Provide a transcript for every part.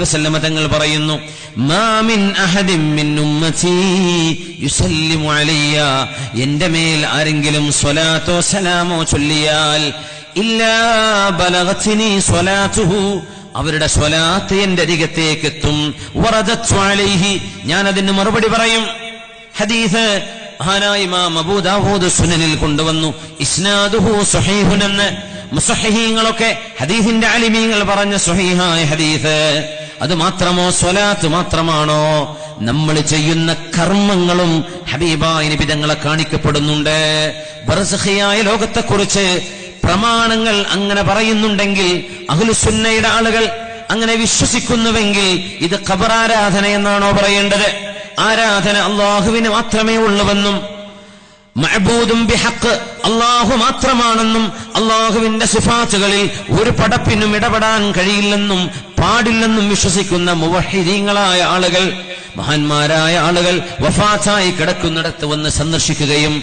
വസല്ലമ തങ്ങൾ പറയുന്നു എന്റെ മേൽ ആരെങ്കിലും സ്വലാത്തോ സലാമോ ചൊല്ലിയാൽ അവരുടെ സ്വലാത്ത് എന്റെ അരികത്തേക്ക് എത്തും ഞാൻ അതിന് മറുപടി പറയും. ഹദീസ് മഹാനായ ഇമാം അബൂദാവൂദ് സുനനിൽ കൊണ്ടുവന്നു. ഇസ്നാദുഹു സുഹൈഹുനെന്ന് മുസഹീങ്ങളൊക്കെ ഹദീഫിന്റെ അലിമീങ്ങൾ പറഞ്ഞ സുഹീഹായ ഹദീഫ് അത് മാത്രമോ സ്വലാത്ത് മാത്രമാണോ? നമ്മൾ ചെയ്യുന്ന കർമ്മങ്ങളും ഹബീബായ നിബിതങ്ങളെ കാണിക്കപ്പെടുന്നുണ്ട്. ലോകത്തെ ലോകത്തെക്കുറിച്ച് പ്രമാണങ്ങൾ അങ്ങനെ പറയുന്നുണ്ടെങ്കിൽ അഹ്ലുസുന്നയുടെ ആളുകൾ അങ്ങനെ വിശ്വസിക്കുന്നുവെങ്കിൽ ഇത് ഖബറാരാധന എന്നാണോ പറയേണ്ടത്. ആരാധന അള്ളാഹുവിന് മാത്രമേ ഉള്ളുവെന്നും മഅബൂദും ബിഹക്ക് അള്ളാഹു മാത്രമാണെന്നും അള്ളാഹുവിന്റെ സിഫാത്തുകളിൽ ഒരു പടപ്പിനും ഇടപെടാൻ കഴിയില്ലെന്നും പാടില്ലെന്നും വിശ്വസിക്കുന്ന മുവഹിദീങ്ങളായ ആളുകൾ മഹാന്മാരായ ആളുകൾ വഫാത്തായി കിടക്കുന്നിടത്ത് വന്ന് സന്ദർശിക്കുകയും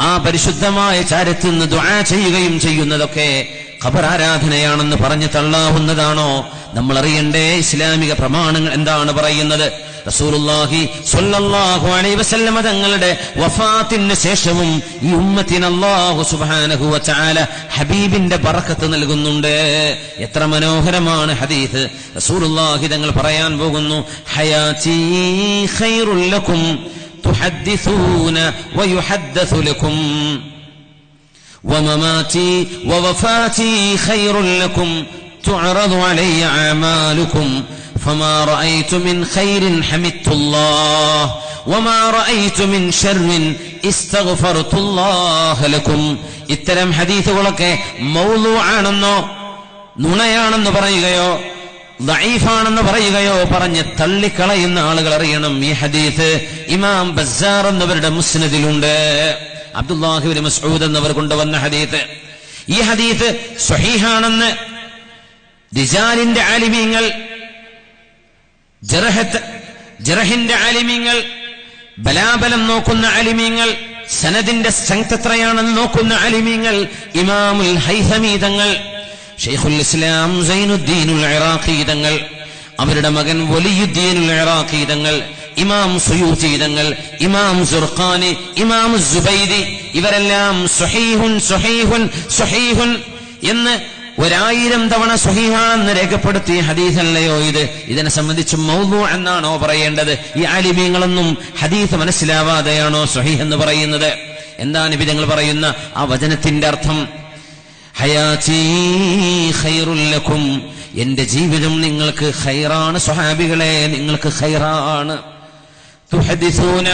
ആ പരിശുദ്ധമായ ചാരത്തിൽ നിന്ന് ദ്വാ ചെയ്യുകയും ചെയ്യുന്നതൊക്കെ ഖബർ ആരാധനയാണെന്ന് പറഞ്ഞു തള്ളാവുന്നതാണോ? നമ്മൾ അറിയണ്ടേ ഇസ്ലാമിക പ്രമാണങ്ങൾ എന്താണ് പറയുന്നത്? റസൂലുള്ളാഹി സ്വല്ലല്ലാഹു അലൈഹി വസല്ലമ തങ്ങളുടെ വഫാത്തിന് ശേഷവും ഈ ഉമ്മത്തിന് അല്ലാഹു സുബ്ഹാനഹു വ തആല ഹബീബിന്റെ ബറക്കത്ത് നൽകുന്നുണ്ട്. എത്ര മനോഹരമാണ് ഹദീസ്. റസൂലുള്ളാഹി തങ്ങൾ പറയാൻ പോകുന്നു ഹയാതി ഖൈറുൽ ലക്കും തുഹദ്ദിസൂന വയുഹദ്ദസു ലക്കും ومماتي ووفاتي خير لكم تعرض علي أعمالكم فما رأيت من خير حمدت الله وما رأيت من شر استغفرت الله لكم ഇത്തരം ഹദീസുകളൊക്കെ മൗലൂആണെന്നോ നുണയാണെന്ന് പറയുകയോ ദഈഫാണെന്ന് പറയുകയോ പറഞ്ഞ് തള്ളിക്കളയുന്ന ആളുകൾ അറിയണം ഈ ഹദീസ് ഇമാം ബസാർ എന്നവരുടെ മുസ്നദിലുണ്ട് അബ്ദുല്ലാഹിബിൻ മസ്ഊദ് എന്നവർ കൊണ്ടുവന്ന ഹദീത്ത്. ഈ ഹദീത്ത് സ്വഹീഹാണെന്ന് ദിജാലിന്റെ ആലിമീങ്ങൾ ജറഹിന്റെ ആലിമീങ്ങൾ ബലാബലം നോക്കുന്ന ആലിമീങ്ങൾ സനദിന്റെ സ്ട്രെങ്ത് നോക്കുന്ന ആലിമീങ്ങൾ ഇമാമുൽ ഹൈസമീതങ്ങൾ ഷെയ്ഖുൽ ഇസ്ലാം സൈനുദ്ദീനുൽ ഇറാഖീതങ്ങൾ അവരുടെ മകൻ വലിയുദ്ദീനുൽ ഇറാഖീതങ്ങൾ ഇമാം സുയൂതീതങ്ങൾ ഇമാം സുർഖാനി ഇമാം സുബൈദി ഇവരെല്ലാം സുഹീഹുൻ സുഹീഹുൻ സുഹീഹുൻ എന്ന് ഒരായിരം തവണ സുഹീഹാന്ന് രേഖപ്പെടുത്തിയ ഹദീസല്ലയോ ഇത്. ഇതിനെ സംബന്ധിച്ച് മൗദു എന്നാണോ പറയേണ്ടത്? ഈ ആലിമീങ്ങളൊന്നും ഹദീസ് മനസ്സിലാവാതെയാണോ സുഹീഹ് എന്ന് പറയുന്നത്? എന്താണ് വിധങ്ങൾ പറയുന്ന ആ വചനത്തിന്റെ അർത്ഥം? ഹയാചീ ഖൈറുല്ലക്കും എന്റെ ജീവിതം നിങ്ങൾക്ക് ഹൈറാണ് സ്വഹാബികളെ നിങ്ങൾക്ക് ഖൈറാണ്. തുഹദ്ദിസൂന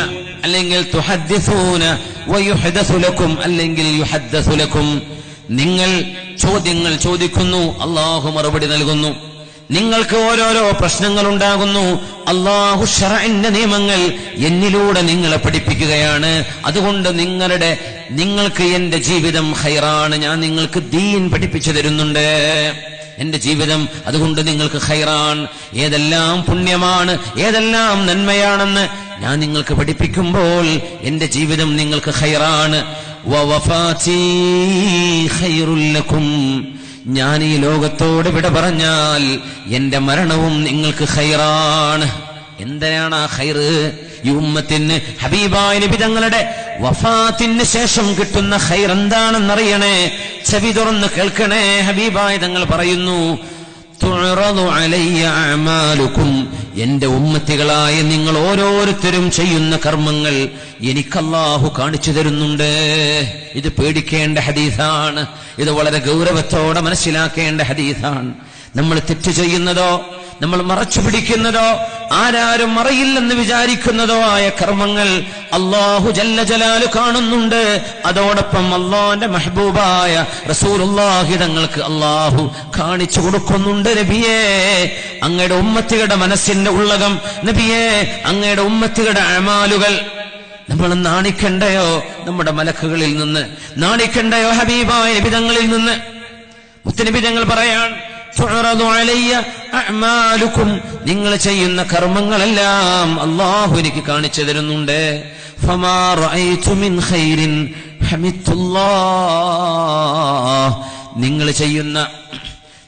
അല്ലെങ്കിൽ തുഹദ്ദിസൂന വയുഹദസു ലക്കും അല്ലെങ്കിൽ യുഹദ്ദസു ലക്കും. നിങ്ങൾ ചോദ്യങ്ങൾ ചോദിക്കുന്നു അള്ളാഹു മറുപടി നൽകുന്നു. നിങ്ങൾക്ക് ഓരോരോ പ്രശ്നങ്ങൾ ഉണ്ടാകുന്നു അള്ളാഹു ഷറന്റെ നിയമങ്ങൾ എന്നിലൂടെ നിങ്ങളെ പഠിപ്പിക്കുകയാണ്. അതുകൊണ്ട് നിങ്ങളുടെ നിങ്ങൾക്ക് എന്റെ ജീവിതം ഹൈറാണ് ഞാൻ നിങ്ങൾക്ക് ദീൻ പഠിപ്പിച്ചു തരുന്നുണ്ട്. എന്റെ ജീവിതം അതുകൊണ്ട് നിങ്ങൾക്ക് ഹൈറാൻ ഏതെല്ലാം പുണ്യമാണ് ഏതെല്ലാം നന്മയാണെന്ന് ഞാൻ നിങ്ങൾക്ക് പഠിപ്പിക്കുമ്പോൾ എന്റെ ജീവിതം നിങ്ങൾക്ക് ഹൈറാണ്. ഞാൻ ഈ ലോകത്തോട് വിട പറഞ്ഞാൽ എന്റെ മരണവും നിങ്ങൾക്ക് ഹൈറാണ്. എന്തിനാണ് ആ ഹൈറ് ഈ ഉമ്മത്തിന് ഹബീബായ നബി തങ്ങളുടെ വഫാത്തിന് ശേഷം കിട്ടുന്ന ഹൈർ എന്താണെന്നറിയണേ ചെവി തുറന്ന് കേൾക്കണേ ഹബീബായ തങ്ങൾ പറയുന്നു അമാലുക്കും എന്റെ ഉമ്മത്തികളായ നിങ്ങൾ ഓരോരുത്തരും ചെയ്യുന്ന കർമ്മങ്ങൾ എനിക്കല്ലാഹു കാണിച്ചു തരുന്നുണ്ട്. ഇത് പേടിക്കേണ്ട ഹദീസാണ്. ഇത് വളരെ ഗൗരവത്തോടെ മനസ്സിലാക്കേണ്ട ഹദീസാണ്. നമ്മൾ തെറ്റ് ചെയ്യുന്നതോ നമ്മൾ മറച്ചു പിടിക്കുന്നതോ ആരാരും മറയില്ലെന്ന് വിചാരിക്കുന്നതോ ആയ കർമ്മങ്ങൾ അള്ളാഹു ജല്ല ജലാൽ കാണുന്നുണ്ട്. അതോടൊപ്പം അള്ളാന്റെ മെഹബൂബായ റസൂലുള്ളാഹി തങ്ങൾക്ക് അള്ളാഹു കാണിച്ചു കൊടുക്കുന്നുണ്ട് നബിയേ. അങ്ങയുടെ ഉമ്മത്തികളുടെ മനസ്സിന്റെ ഉള്ളകം നബിയേ അങ്ങയുടെ ഉമ്മത്തികളുടെ അമാലുകൾ നമ്മൾ നാണിക്കണ്ടയോ? നമ്മുടെ മലക്കുകളിൽ നിന്ന് നാണിക്കണ്ടയോ ഹബീബായ നിബിതങ്ങളിൽ നിന്ന്? മുത്തനിബിതങ്ങൾ പറയാൻ അഅമാലുക്കും. നിങ്ങൾ ചെയ്യുന്ന കർമ്മങ്ങളെല്ലാം അള്ളാഹു എനിക്ക് കാണിച്ചു തരുന്നുണ്ട്. ഫമാ മിൻ ഖൈരിൻ നിങ്ങൾ ചെയ്യുന്ന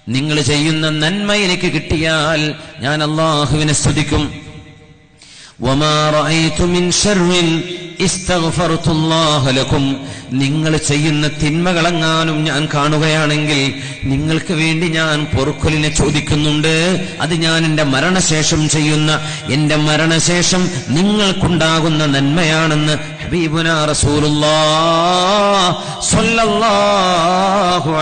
നിങ്ങൾ ചെയ്യുന്ന നന്മ എനിക്ക് കിട്ടിയാൽ ഞാൻ അള്ളാഹുവിനെ സ്തുതിക്കും. നിങ്ങൾ ചെയ്യുന്ന തിന്മകളെങ്ങാനും ഞാൻ കാണുകയാണെങ്കിൽ നിങ്ങൾക്ക് വേണ്ടി ഞാൻ പൊറുക്കലിനെ ചോദിക്കുന്നുണ്ട്. അത് ഞാൻ എന്റെ മരണശേഷം ചെയ്യുന്ന എന്റെ മരണശേഷം നിങ്ങൾക്കുണ്ടാകുന്ന നന്മയാണെന്ന് ഹബീബുന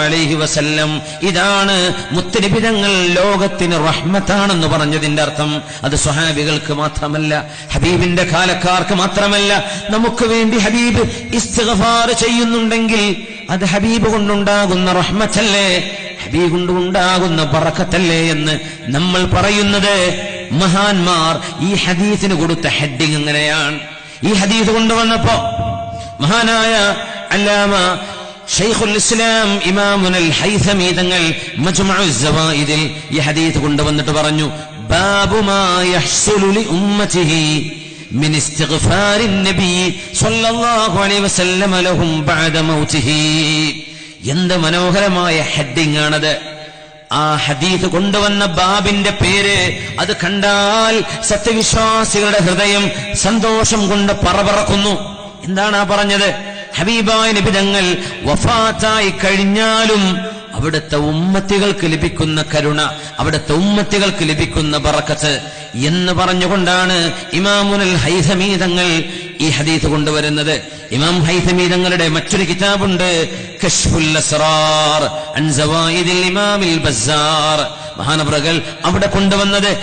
അലൈഹി വസല്ലം. ഇതാണ് മുത്തരിബിതങ്ങൾ ലോകത്തിന് റഹ്മത്താണെന്ന് പറഞ്ഞതിന്റെ അർത്ഥം. അത് സ്വഹാബികൾക്ക് മാത്രമല്ല ഹബീബിന്റെ കാലക്കാർക്ക് മാത്രമല്ല. നമുക്ക് വേണ്ടി ഹബീബ് ഇസ്തിഗ്ഫാർ ചെയ്യുന്നുണ്ടെങ്കിൽ അത് ഹബീബ് കൊണ്ടുണ്ടാകുന്ന റഹ്മത്തല്ലേ? ഹബീബ് കൊണ്ടുണ്ടാകുന്ന ബറക്കത്തല്ലേ എന്ന് നമ്മൾ പറയുന്നത് മഹാന്മാർ ഈ ഹദീസിന് കൊടുത്ത ഹെഡിങ് എങ്ങനെയാണ് ഈ ഹദീസ് കൊണ്ടുവന്നപ്പോ മഹാനായ അല്ലാമ ഷെയ്ഖുൽ ഇസ്ലാം ഇമാമുനൽ ഹൈസമി തങ്ങൾ മജ്മഉ സവായിദിൽ ഈ ഹദീസ് കൊണ്ടുവന്നിട്ട് പറഞ്ഞു ബാബു മാ യഹ്സുലു ലി ഉമ്മതിഹി من استغفار النبي صلى الله عليه وسلم لهم بعد موته എന്ത് മനോഹരമായ ഹെഡിംഗ് ആണത് ആ ഹദീസ് കൊണ്ടുവന്ന ബാബിന്റെ പേര് അത് കണ്ടാൽ സത്യവിശ്വാസികളുടെ ഹൃദയം സന്തോഷം കൊണ്ട് പറപറക്കുന്നു എന്താണ് ആ പറഞ്ഞത്? ഹബീബായ നിബിതങ്ങൾ വഫാത്തായി കഴിഞ്ഞാലും അവിടുത്തെ ഉമ്മത്തികൾക്ക് ലഭിക്കുന്ന കരുണ അവിടുത്തെ ഉമ്മത്തികൾക്ക് ലഭിക്കുന്ന പറക്കത്ത് എന്ന് പറഞ്ഞുകൊണ്ടാണ് ഇമാമുനൽ ഹൈസമീതങ്ങൾ ഈ ഹദീസ് കൊണ്ടുവരുന്നത്. ഇമാം ഹൈസമീതങ്ങളുടെ മറ്റൊരു കിതാബുണ്ട്. മഹാനവറുകൾ അവിടെ കൊണ്ടുവന്നത്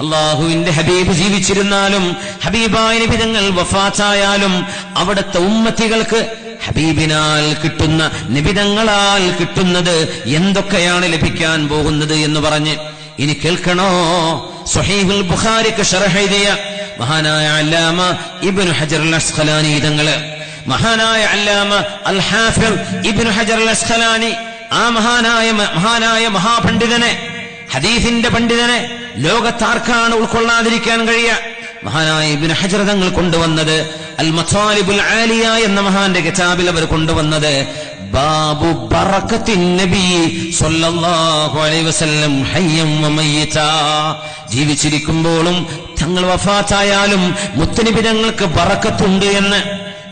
അള്ളാഹുവിന്റെ ഹബീബ് ജീവിച്ചിരുന്നാലും ഹബീബായ വിധങ്ങൾ വഫാച്ചായാലും അവിടുത്തെ ഉമ്മത്തികൾക്ക് ഹബീബിനാൽ കിട്ടുന്ന നിബിതങ്ങളാൽ കിട്ടുന്നത് എന്തൊക്കെയാണ് ലഭിക്കാൻ പോകുന്നത് എന്ന് പറഞ്ഞ് ഇനി കേൾക്കണോ? സുഹൈബുൽ ബുഖാരിക്ക് ഷർഹൈദിയ മഹാനായ അല്ലാമ ഇബ്നു ഹജർ അസ്ഖലാനി ഇതങ്ങൾ. മഹാനായ അല്ലാമ അൽ ഹാഫിർ ഇബ്നു ഹജർ അസ്ഖലാനി ആ മഹാനായ മഹാനായ മഹാപണ്ഡിതനെ ഹദീഫിന്റെ പണ്ഡിതനെ ലോകത്താർക്കാണ് ഉൾക്കൊള്ളാതിരിക്കാൻ കഴിയുക. മഹാനായ ഇബ്നു ഹജർ തങ്ങൾ കൊണ്ടുവന്നത് അൽ ആലിയ എന്ന മഹാന്റെ കിതാബിൽ അവർ കൊണ്ടുവന്നത് ബാബു നബി സല്ലല്ലാഹു അലൈഹി വസല്ലം ഹയ്യം വമയ്യിതാ ജീവിച്ചിരിക്കുമ്പോഴും തങ്ങൾ വഫാത്തായാലും മുത്തനബി തങ്ങൾക്ക് ബറക്കത്തുണ്ട് എന്ന്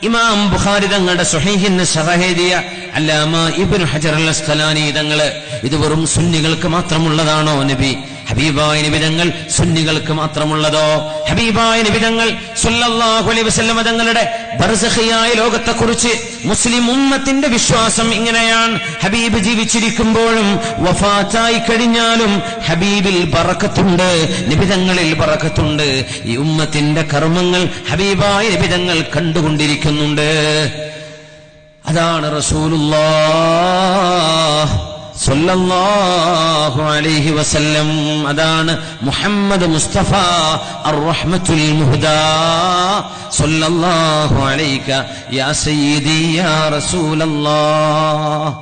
ഇമാം ബുഖാരി തങ്ങളുടെ സുഹൈഹിന് ശറഹീദിയ അല്ലാമ ഇബ്നു ഹജർ അൽ അസ്ഖലാനി തങ്ങൾ ഇത് വെറും സുന്നികൾക്ക് മാത്രമുള്ളതാണോ നബി? ഹബീബായ നിബിതങ്ങൾ സുന്നികൾക്ക് മാത്രമുള്ളതോ? ഹബീബായ നിബിതങ്ങൾ അലൈഹി വസല്ലമ തങ്ങളുടെ ബർസഹിയായ ലോകത്തെക്കുറിച്ച് മുസ്ലിം ഉമ്മത്തിന്റെ വിശ്വാസം ഇങ്ങനെയാണ്. ഹബീബ് ജീവിച്ചിരിക്കുമ്പോഴും വഫാറ്റായി കഴിഞ്ഞാലും ഹബീബിൽ പറക്കത്തുണ്ട് നിബിതങ്ങളിൽ പറക്കത്തുണ്ട് ഈ ഉമ്മത്തിന്റെ കർമ്മങ്ങൾ ഹബീബായ നിബിതങ്ങൾ കണ്ടുകൊണ്ടിരിക്കുന്നുണ്ട്. അതാണ് റസൂലുള്ളാഹ്. സല്ലല്ലാഹു അലൈഹി വസല്ലം. അതാണ് മുഹമ്മദ് മുസ്തഫ അർറഹ്മത്തുൽ മുഹ്ദാ. സല്ലല്ലാഹു അലൈക യാ സയ്യിദി യാ റസൂലല്ലാഹ്.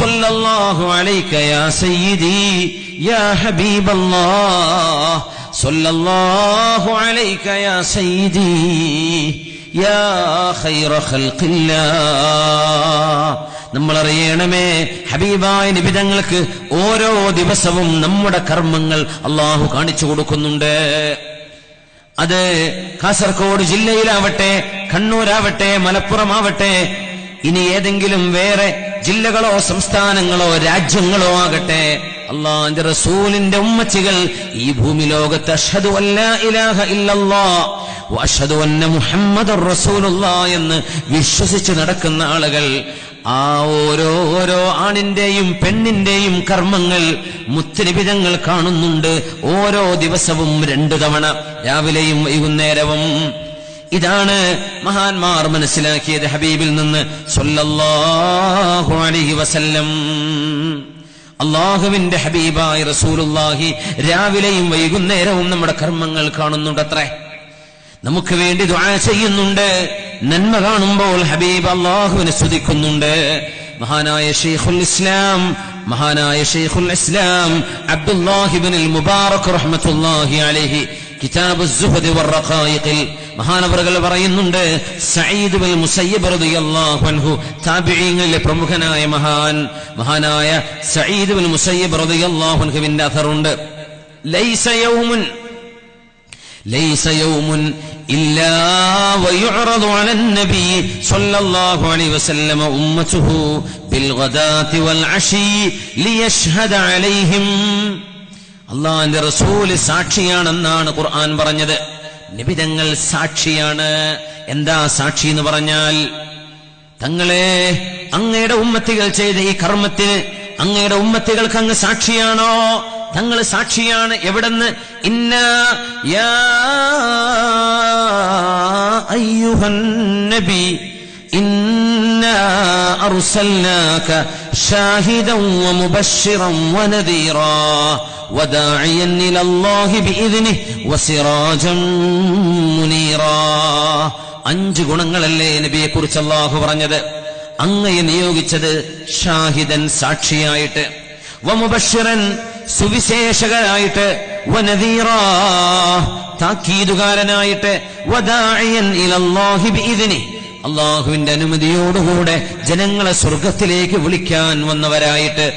സല്ലല്ലാഹു അലൈക യാ സയ്യിദി യാ ഹബീബല്ലാഹ്. സല്ലല്ലാഹു അലൈക യാ സയ്യിദി യാ ഖൈറ ഖൽഖില്ലാഹ്. നമ്മൾ അറിയണമേ ഹബീബായ നിബിതങ്ങൾക്ക് ഓരോ ദിവസവും നമ്മുടെ കർമ്മങ്ങൾ അള്ളാഹു കാണിച്ചു കൊടുക്കുന്നുണ്ട്. അത് കാസർഗോഡ് ജില്ലയിലാവട്ടെ കണ്ണൂരാവട്ടെ മലപ്പുറമാവട്ടെ ഇനി ഏതെങ്കിലും വേറെ ജില്ലകളോ സംസ്ഥാനങ്ങളോ രാജ്യങ്ങളോ ആകട്ടെ അള്ളാന്റെ റസൂലിന്റെ ഉമ്മച്ചികൾ ഈ ഭൂമി ലോകത്ത് അഷ്ഹദു അല്ലാ ഇലാഹ ഇല്ലല്ലാ അഷ്ഹദു അന്ന മുഹമ്മദ് റസൂലുള്ള എന്ന് വിശ്വസിച്ച് നടക്കുന്ന ആളുകൾ ആ ഓരോ ഓരോ ആണിന്റെയും പെണ്ണിന്റെയും കർമ്മങ്ങൾ മുത്തരിവിധങ്ങൾ കാണുന്നുണ്ട് ഓരോ ദിവസവും രണ്ടു തവണ. രാവിലെയും വൈകുന്നേരവും. ഇതാണ് മഹാന്മാർ മനസ്സിലാക്കിയത് ഹബീബിൽ നിന്ന് വസല്ലം. അള്ളാഹുവിന്റെ ഹബീബായി റസൂലുല്ലാഹി രാവിലെയും വൈകുന്നേരവും നമ്മുടെ കർമ്മങ്ങൾ കാണുന്നുണ്ടത്രേ. നമുക്ക് വേണ്ടി ദുആ ചെയ്യുന്നുണ്ട്. നന്മ കാണുമ്പോൾ ഹബീബ് അള്ളാഹുവിനെ സ്തുതിക്കുന്നുണ്ട്. മഹാനായ ഷെയ്ഖുൽ ഇസ്ലാം മഹാനായ ഷെയ്ഖുൽ ഇസ്ലാം അബ്ദുല്ലാഹിബിൻ മുബാറക് റഹ്മത്തുല്ലാഹി അലൈഹി കിതാബ് സുഹദ് വറഖായിഖിൽ മഹാനവറുകൾ പറയുന്നുണ്ട് സഈദ് ബിൻ മുസയ്യിബ് റളിയല്ലാഹു അൻഹു താബിഈങ്ങളിലെ പ്രമുഖനായ മഹാൻ മഹാനായ സഈദ് ബിൻ മുസയ്യിബ് റളിയല്ലാഹു അൻഹുവിന്റെ അഥറുണ്ട് ലൈസ യൗമുൻ ليس يوم إلا ويعرض على النبي صلى الله عليه وسلم أمته بالغداة والعشي ليشهد عليهم അള്ളാന്റെ റസൂല് സാക്ഷിയാണെന്നാണ് ഖുർആൻ പറഞ്ഞത് നിബിതങ്ങൾ സാക്ഷിയാണ് എന്താ സാക്ഷി എന്ന് പറഞ്ഞാൽ തങ്ങളെ അങ്ങയുടെ ഉമ്മത്തികൾ ചെയ്ത ഈ കർമ്മത്തിന് അങ്ങയുടെ ഉമ്മത്തികൾക്ക് അങ്ങ് സാക്ഷിയാണോ തങ്ങൾ സാക്ഷിയാണ് എവിടെന്ന് ഇന്ന യാ അയ്യുഹൻ നബി إنا أرسلناك شاهدا ومبشرا ونذيرا وداعيا إلى الله بإذنه وسراجا منيرا അഞ്ച് ഗുണങ്ങളല്ലേ നബിയെ കുറിച്ച് അള്ളാഹു പറഞ്ഞത് അങ്ങയെ നിയോഗിച്ചത് ഷാഹിദൻ സാക്ഷിയായിട്ട് വമുബഷിറൻ സുവിശേഷകനായിട്ട് വനതീറാ താക്കീതുകാരനായിട്ട് വദാഇയൻ ഇലല്ലാഹി ബിഇദ്നിഹി അള്ളാഹുവിന്റെ അനുമതിയോടുകൂടെ ജനങ്ങളെ സ്വർഗത്തിലേക്ക് വിളിക്കാൻ വന്നവരായിട്ട്.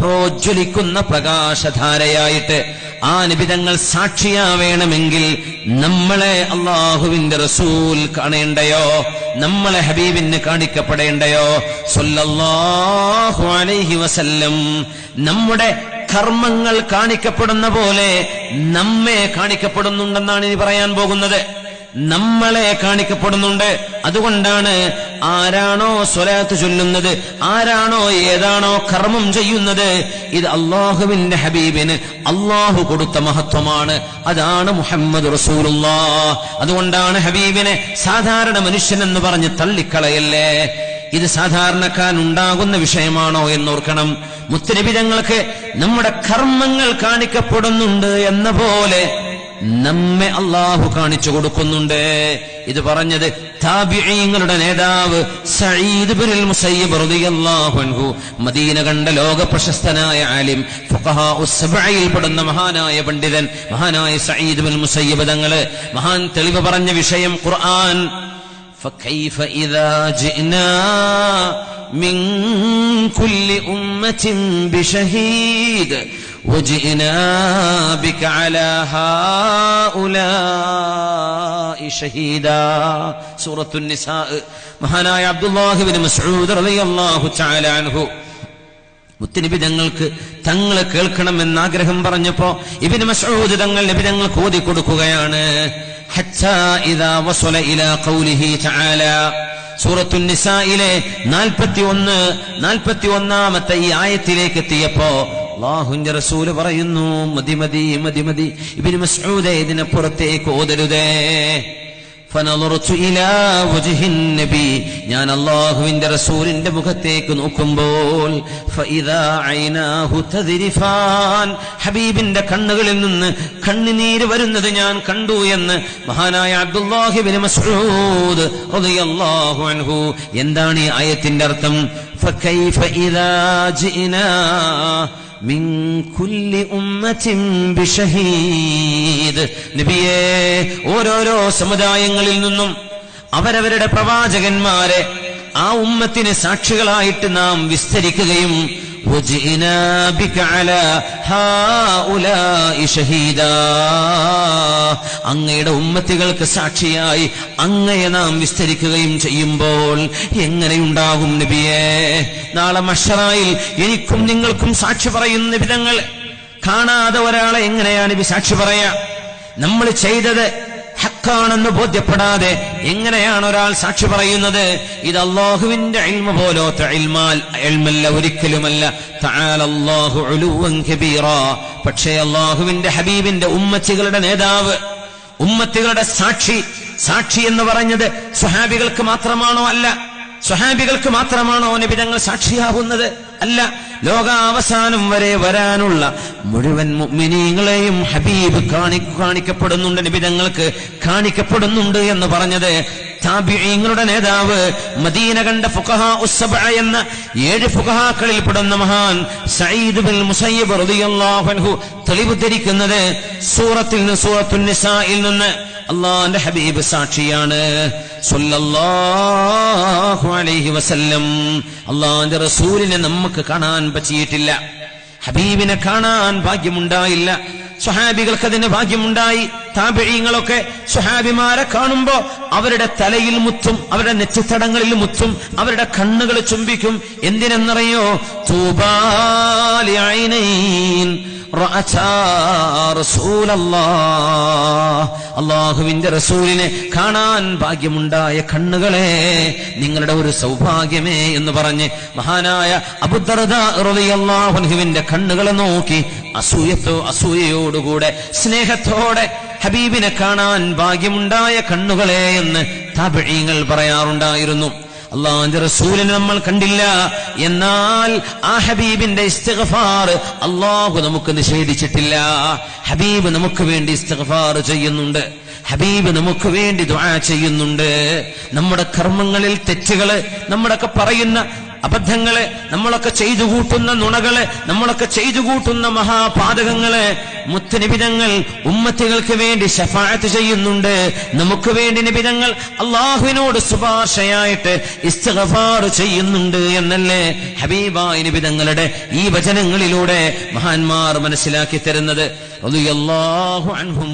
പ്രോജ്വലിക്കുന്ന പ്രകാശധാരയായിട്ട്. ആ നിബിതങ്ങൾ സാക്ഷിയാവേണമെങ്കിൽ നമ്മളെ അള്ളാഹുവിന്റെ റസൂൽ കാണേണ്ടയോ? നമ്മളെ ഹബീബിന് കാണിക്കപ്പെടേണ്ടയോ? സൊല്ലാഹു അലൈഹി വസല്ലം. നമ്മുടെ കർമ്മങ്ങൾ കാണിക്കപ്പെടുന്ന പോലെ നമ്മെ കാണിക്കപ്പെടുന്നുണ്ടെന്നാണ് ഇനി പറയാൻ പോകുന്നത്. നമ്മളെ കാണിക്കപ്പെടുന്നുണ്ട്. അതുകൊണ്ടാണ് ആരാണോ സ്വലാത്ത് ചൊല്ലുന്നത് ആരാണോ ഏതാണോ കർമ്മം ചെയ്യുന്നത് ഇത് അള്ളാഹുവിന്റെ ഹബീബിന് അള്ളാഹു കൊടുത്ത മഹത്വമാണ്. അതാണ് മുഹമ്മദ് റസൂലുള്ള അതുകൊണ്ടാണ് ഹബീബിനെ സാധാരണ മനുഷ്യൻ എന്ന് പറഞ്ഞ് തള്ളിക്കളയല്ലേ? ഇത് സാധാരണക്കാൻ ഉണ്ടാകുന്ന വിഷയമാണോ എന്നോർക്കണം. മുത്തരബിതങ്ങൾക്ക് നമ്മുടെ കർമ്മങ്ങൾ കാണിക്കപ്പെടുന്നുണ്ട് എന്ന പോലെ നമ്മെ അള്ളാഹു കാണിച്ചു കൊടുക്കുന്നുണ്ട്. ഇത് പറഞ്ഞത് താബിഈങ്ങളുടെ നേതാവ് സഈദ് ബിനുൽ മുസയ്യിബ് റളിയല്ലാഹു അൻഹു. മദീന കണ്ട ലോക പ്രശസ്തനായ ആലിം ഫുഖഹാ സബഈൽ പെടുന്ന മഹാനായ പണ്ഡിതൻ മഹാനായ സഈദ് ബിനുൽ മുസയ്യിബ് തങ്ങൾ മഹാൻ തെളിവ് പറഞ്ഞ വിഷയം ഖുർആൻ فكيف إذا جئنا من كل أمة بشهيد وجئنا بك على هؤلاء شهيدا سورة النساء مهانا عبد الله بن مسعود رضي الله تعالى عنه മുത്തുനബി തങ്ങൾക്ക് തങ്ങളെ കേൾക്കണമെന്ന് ആഗ്രഹം പറഞ്ഞപ്പോ ഇബിന് മസൂദ് തങ്ങൾ നബി തങ്ങൾക്ക് ഓതി കൊടുക്കുകയാണ് സൂറത്തു നിസായിലെ നാൽപ്പത്തി ഒന്ന് നാൽപ്പത്തി ഒന്നാമത്തെ ഈ ആയത്തിലേക്ക് എത്തിയപ്പോ അള്ളാഹുന്റെ റസൂൽ പറയുന്നു മതി മതി മതി മതി. ഇബിന് മസ്ഊദേ ഇതിനെ പുറത്തേക്ക് ഓതരുതേ. ഞാൻ അള്ളാഹുവിന്റെ റസൂലിന്റെ മുഖത്തേക്ക് നോക്കുമ്പോൾ ഹബീബിന്റെ കണ്ണുകളിൽ നിന്ന് കണ്ണുനീര് വരുന്നത് ഞാൻ കണ്ടു എന്ന് മഹാനായ അബ്ദുല്ലാഹിബിൻ മസ്റൂദ് അൻഹു എന്താണ് ഈ ആയത്തിന്റെ അർത്ഥം? മിൻ കുല്ലി ഉമ്മത്തിൻ ബിഷഹീദ്. നബിയെ ഓരോരോ സമുദായങ്ങളിൽ നിന്നും അവരവരുടെ പ്രവാചകന്മാരെ ആ ഉമ്മത്തിന് സാക്ഷികളായിട്ട് നാം വിസ്തരിക്കുകയും وجئنا بك على هؤلاء شهيدا അങ്ങയുടെ ഉമ്മത്തികൾക്ക് സാക്ഷിയായി അങ്ങയെ നാം വിസ്തരിക്കുകയും ചെയ്യുമ്പോൾ എങ്ങനെയുണ്ടാകും നബിയെ നാളെ മഷറായിൽ എനിക്കും നിങ്ങൾക്കും സാക്ഷി പറയുന്ന വിധങ്ങൾ കാണാതെ ഒരാളെ എങ്ങനെയാണ് നബി സാക്ഷി പറയാ നമ്മൾ ചെയ്തത് ഹക്കാണെന്ന് ബോധ്യപ്പെടാതെ എങ്ങനെയാണ് ഒരാൾ സാക്ഷി പറയുന്നത്? ഇത് അള്ളാഹുവിന്റെ ഇൽമ പോലോത്ത ഇൽമാൽ ഇൽമല്ല ഒരിക്കലുമല്ല. പക്ഷേ അള്ളാഹുവിന്റെ ഹബീബിന്റെ ഉമ്മച്ചികളുടെ നേതാവ് ഉമ്മത്തികളുടെ സാക്ഷി സാക്ഷി എന്ന് പറഞ്ഞത് സുഹാബികൾക്ക് മാത്രമാണോ അല്ല? സുഹാബികൾക്ക് മാത്രമാണോ നിബിതങ്ങൾ സാക്ഷിയാവുന്നത്? അല്ല ലോകാവസാനം വരെ വരാനുള്ള മുഴുവൻ മുഅ്മിനീങ്ങളെയും ഹബീബ് കാണി കാണിക്കപ്പെടുന്നുണ്ട് നിബിതങ്ങൾക്ക് കാണിക്കപ്പെടുന്നുണ്ട് എന്ന് പറഞ്ഞത് താബിഈങ്ങളുടെ നേതാവ് മദീന കണ്ട ഫുഖഹ ഉസ്സബ എന്ന ഏഴ് ഫുഖഹാക്കളിൽ പെടുന്ന മഹാൻ സയ്യിദ് ബിൻ മുസയ്യിബ് റളിയല്ലാഹു അൻഹു തെളിവ് ധരിക്കുന്നത് സൂറത്തിൽ നിന്ന് സൂറത്തുൻ നിസായിൽ നിന്ന് അള്ളാന്റെ ഹബീബ് സാക്ഷിയാണ്. സല്ലല്ലാഹു അലൈഹി വസല്ലം. അള്ളാന്റെ റസൂലിനെ നമുക്ക് കാണാൻ പറ്റിയിട്ടില്ല. ഹബീബിനെ കാണാൻ ഭാഗ്യമുണ്ടായില്ല. സ്വഹാബികൾക്ക് അതിന് ഭാഗ്യമുണ്ടായി. താപിഴീങ്ങളൊക്കെ സ്വഹാബിമാരെ കാണുമ്പോ അവരുടെ തലയിൽ മുത്തും അവരുടെ നെറ്റിത്തടങ്ങളിൽ മുത്തും അവരുടെ കണ്ണുകൾ ചുംബിക്കും. എന്തിനെന്നറിയോ? തൂബാലി. അള്ളാഹുവിന്റെ റസൂലിനെ കാണാൻ ഭാഗ്യമുണ്ടായ കണ്ണുകളെ നിങ്ങളുടെ ഒരു സൗഭാഗ്യമേ എന്ന് പറഞ്ഞ് മഹാനായ അബുദർദാഹുവിന്റെ കണ്ണുകളെ നോക്കി അസൂയത്തോ അസൂയയോടുകൂടെ സ്നേഹത്തോടെ ഹബീബിനെ കാണാൻ ഭാഗ്യമുണ്ടായ കണ്ണുകളെ എന്ന് താപിഴീങ്ങൾ പറയാറുണ്ടായിരുന്നു. അള്ളാന്റെ റസൂലിനെ നമ്മൾ കണ്ടില്ല. എന്നാൽ ആ ഹബീബിന്റെ ഇസ്തിഗ്ഫാർ അള്ളാഹു നമുക്ക് നിഷേധിച്ചിട്ടില്ല. ഹബീബ് നമുക്ക് വേണ്ടി ഇസ്തിഗ്ഫാർ ചെയ്യുന്നുണ്ട്. ഹബീബ് നമുക്ക് വേണ്ടി ദുആ ചെയ്യുന്നുണ്ട്. നമ്മുടെ കർമ്മങ്ങളിൽ തെറ്റുകൾ നമ്മളൊക്കെ പറയുന്ന അബദ്ധങ്ങൾ നമ്മളൊക്കെ ചെയ്തു കൂട്ടുന്ന നുണകളെ നമ്മളൊക്കെ ചെയ്തു കൂട്ടുന്ന മഹാപാതകങ്ങളെ മുത്തനിബിതങ്ങൾ ഉമ്മത്തികൾക്ക് വേണ്ടി ശഫാഴത്ത് ചെയ്യുന്നുണ്ട്. നമുക്ക് വേണ്ടി നിബിതങ്ങൾ അള്ളാഹുവിനോട് ശുപാർശയായിട്ട് ഇസ്തഗഫാർ ചെയ്യുന്നുണ്ട് എന്നല്ലേ ഹബീബായ നിബിതങ്ങളുടെ ഈ വചനങ്ങളിലൂടെ മഹാന്മാർ മനസ്സിലാക്കി തരുന്നത്. റളിയല്ലാഹു അൻഹും